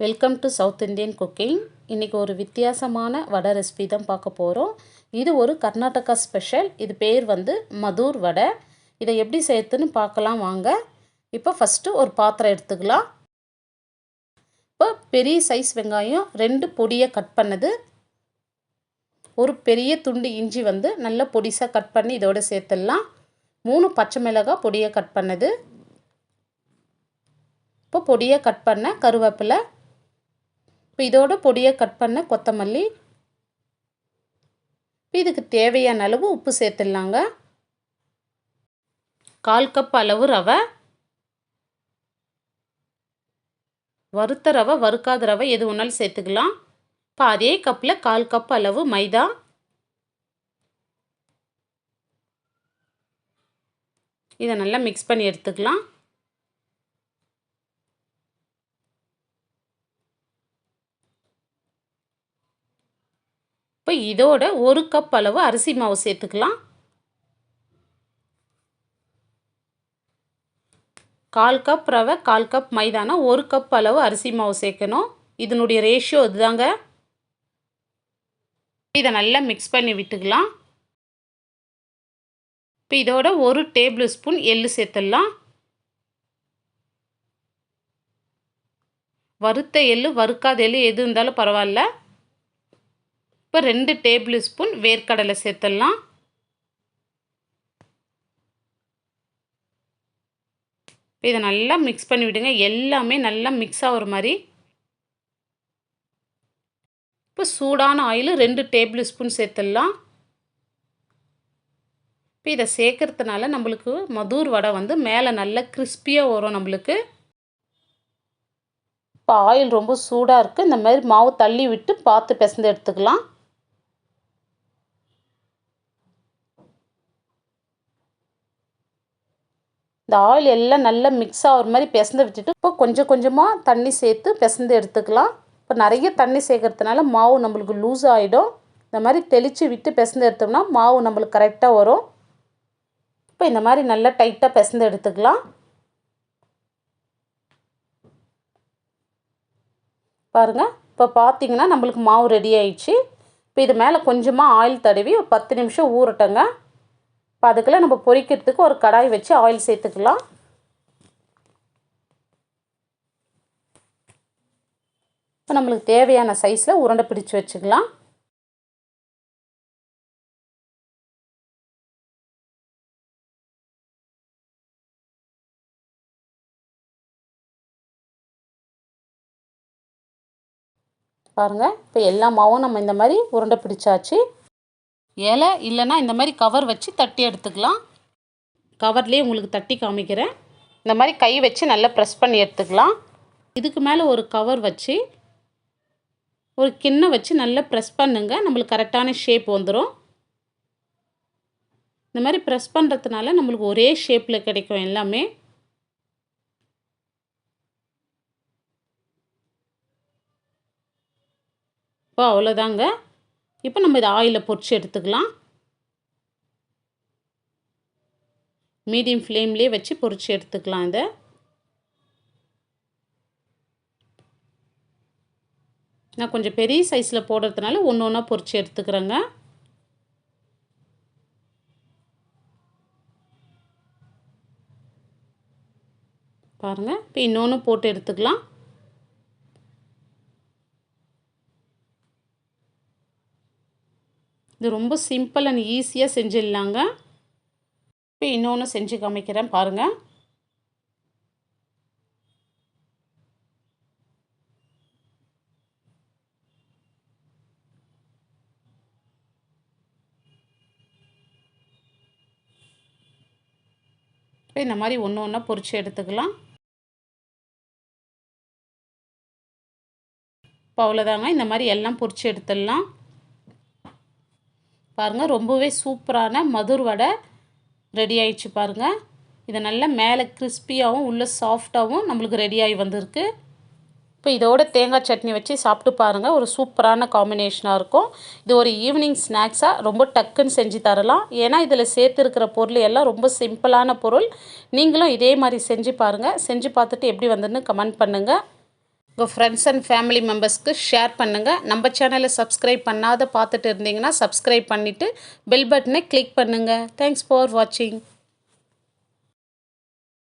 Welcome to South Indian cooking இன்றைக்கி ஒரு வித்தியாசமான வடை ரெசிபி தான் பார்க்க போகிறோம் இது ஒரு கர்நாடகா ஸ்பெஷல் இது பேர் வந்து மதூர் வடை. இதை எப்படி சேர்த்துன்னு பார்க்கலாம் வாங்க. இப்போ ஃபஸ்ட்டு ஒரு பாத்திரம் எடுத்துக்கலாம். இப்போ பெரிய சைஸ் வெங்காயம் ரெண்டு பொடியை கட் பண்ணது. ஒரு பெரிய துண்டு இஞ்சி வந்து நல்ல பொடிசாக கட் பண்ணி இதோட சேர்த்துடலாம். மூணு பச்சை மிளகாய் பொடியை கட் பண்ணது. இப்போ பொடியை கட் பண்ண கருவேப்பிலை இப்போ இதோட பொடியை கட் பண்ண கொத்தமல்லி. இப்போ இதுக்கு தேவையான அளவு உப்பு சேர்த்துடலாங்க. கால் கப் அளவு ரவை. வறுத்த ரவை வறுக்காத ரவை எது ஒன்றாலும் சேர்த்துக்கலாம். இப்போ அதே கப்பில் கால் கப் அளவு மைதா. இதை நல்லா மிக்ஸ் பண்ணி எடுத்துக்கலாம். இப்போ இதோட ஒரு கப் அளவு அரிசி மாவு சேர்த்துக்கலாம். கால் கப் ரவை கால் கப் மைதானா ஒரு கப் அளவு அரிசி மாவு சேர்க்கணும். இதனுடைய ரேஷியோ இதுதாங்க. இதை நல்லா மிக்ஸ் பண்ணி விட்டுக்கலாம். இப்போ இதோட ஒரு டேபிள் ஸ்பூன் எள்ளு சேர்த்துடலாம். வறுத்த எள்ளு வறுக்காத எள்ளு எது இருந்தாலும் பரவாயில்ல. இப்போ ரெண்டு டேபிள் ஸ்பூன் வேர்க்கடலை சேர்த்துடலாம். இதை நல்லா மிக்ஸ் பண்ணி விடுங்க. எல்லாமே நல்லா மிக்ஸ் ஆகிற மாதிரி. இப்போ சூடான ஆயில் ரெண்டு டேபிள் ஸ்பூன் சேர்த்துடலாம். இப்போ இதை சேர்க்கறதுனால நம்மளுக்கு மதூர் வடை வந்து மேலே நல்லா கிறிஸ்பியாக வரும் நம்மளுக்கு. இப்போ ஆயில் ரொம்ப சூடாக இருக்குது இந்த மாதிரி மாவு தள்ளி விட்டு பார்த்து பிசைந்து எடுத்துக்கலாம். இந்த ஆயில் எல்லாம் நல்லா மிக்ஸ் ஆகிற மாதிரி பிசந்து விட்டுட்டு இப்போ கொஞ்சம் கொஞ்சமாக தண்ணி சேர்த்து பிசந்து எடுத்துக்கலாம். இப்போ நிறைய தண்ணி சேர்க்கறதுனால மாவு நம்மளுக்கு லூஸ் ஆகிடும் இந்த மாதிரி தெளித்து விட்டு பிசந்து எடுத்தோம்னா மாவு நம்மளுக்கு கரெக்டாக வரும். இப்போ இந்த மாதிரி நல்லா டைட்டாக பிசந்து எடுத்துக்கலாம். பாருங்கள் இப்போ பார்த்தீங்கன்னா நம்மளுக்கு மாவு ரெடி ஆயிடுச்சு. இப்போ இது மேலே கொஞ்சமாக ஆயில் தடவி ஒரு பத்து நிமிஷம் ஊறட்டங்க. இப்போ அதுக்குள்ளே நம்ம பொரிக்கிறதுக்கு ஒரு கடாய் வச்சு ஆயில் சேர்த்துக்கலாம். இப்போ நம்மளுக்கு தேவையான சைஸில் உருண்டை பிடிச்சு வச்சுக்கலாம். பாருங்கள் இப்போ எல்லா மாவும் நம்ம இந்த மாதிரி உருண்டை பிடிச்சாச்சு. இலை இல்லைன்னா இந்த மாதிரி கவர் வச்சு தட்டி எடுத்துக்கலாம். கவர்லேயே உங்களுக்கு தட்டி காமிக்கிறேன். இந்த மாதிரி கை வச்சு நல்லா ப்ரெஸ் பண்ணி எடுத்துக்கலாம். இதுக்கு மேலே ஒரு கவர் வச்சு ஒரு கிண்ணம் வச்சு நல்லா ப்ரெஸ் பண்ணுங்க. நம்மளுக்கு கரெக்டான ஷேப் வந்துடும் இந்த மாதிரி ப்ரெஸ் பண்ணுறதுனால நம்மளுக்கு ஒரே ஷேப்பில் கிடைக்கும் எல்லாமே. இப்போ அவ்வளோதாங்க இப்போ நம்ம இதை ஆயிலில் பொறிச்சு எடுத்துக்கலாம். மீடியம் ஃப்ளேம்லேயே வச்சு பொறிச்சு எடுத்துக்கலாம் இதை. நான் கொஞ்சம் பெரிய சைஸில் போடுறதுனால ஒன்று ஒன்றா பொறிச்சு எடுத்துக்கிறேங்க. பாருங்கள் இப்போ இன்னொன்று போட்டு எடுத்துக்கலாம். இது ரொம்ப சிம்பிள் அண்ட் ஈஸியாக செஞ்சிடலாங்க. இப்போ இன்னொன்று செஞ்சு காமிக்கிறேன் பாருங்கள் இப்போ இந்த மாதிரி ஒன்று ஒன்றா பொறிச்சு எடுத்துக்கலாம். இப்போ அவ்வளோதாங்க இந்த மாதிரி எல்லாம் பொறிச்சு எடுத்துடலாம். பாருங்கள் ரொம்பவே சூப்பரான மதுர் வடை ரெடி ஆயிடுச்சு பாருங்கள் இது நல்லா மேலே கிறிஸ்பியாகவும் உள்ளே சாஃப்டாகவும் நம்மளுக்கு ரெடியாகி வந்திருக்கு. இப்போ இதோட தேங்காய் சட்னி வச்சு சாப்பிட்டு பாருங்கள் ஒரு சூப்பரான காம்பினேஷனாக இருக்கும். இது ஒரு ஈவினிங் ஸ்நாக்ஸாக ரொம்ப டக்குன்னு செஞ்சு தரலாம். ஏன்னா இதில் சேர்த்துருக்கிற பொருள் எல்லாம் ரொம்ப சிம்பிளான பொருள். நீங்களும் இதே மாதிரி செஞ்சு பாருங்கள் செஞ்சு பார்த்துட்டு எப்படி வந்ததுன்னு கமெண்ட் பண்ணுங்கள் உங்கள் ஃப்ரெண்ட்ஸ் அண்ட் ஃபேமிலி மெம்பர்ஸ்க்கு ஷேர் பண்ணுங்கள் நம்ம சேனலை சப்ஸ்கிரைப் பண்ணாத பார்த்துட்டு இருந்தீங்கன்னா சப்ஸ்கிரைப் பண்ணிவிட்டு பெல் பட்டனை கிளிக் பண்ணுங்கள் தேங்க்ஸ் ஃபார் வாட்சிங்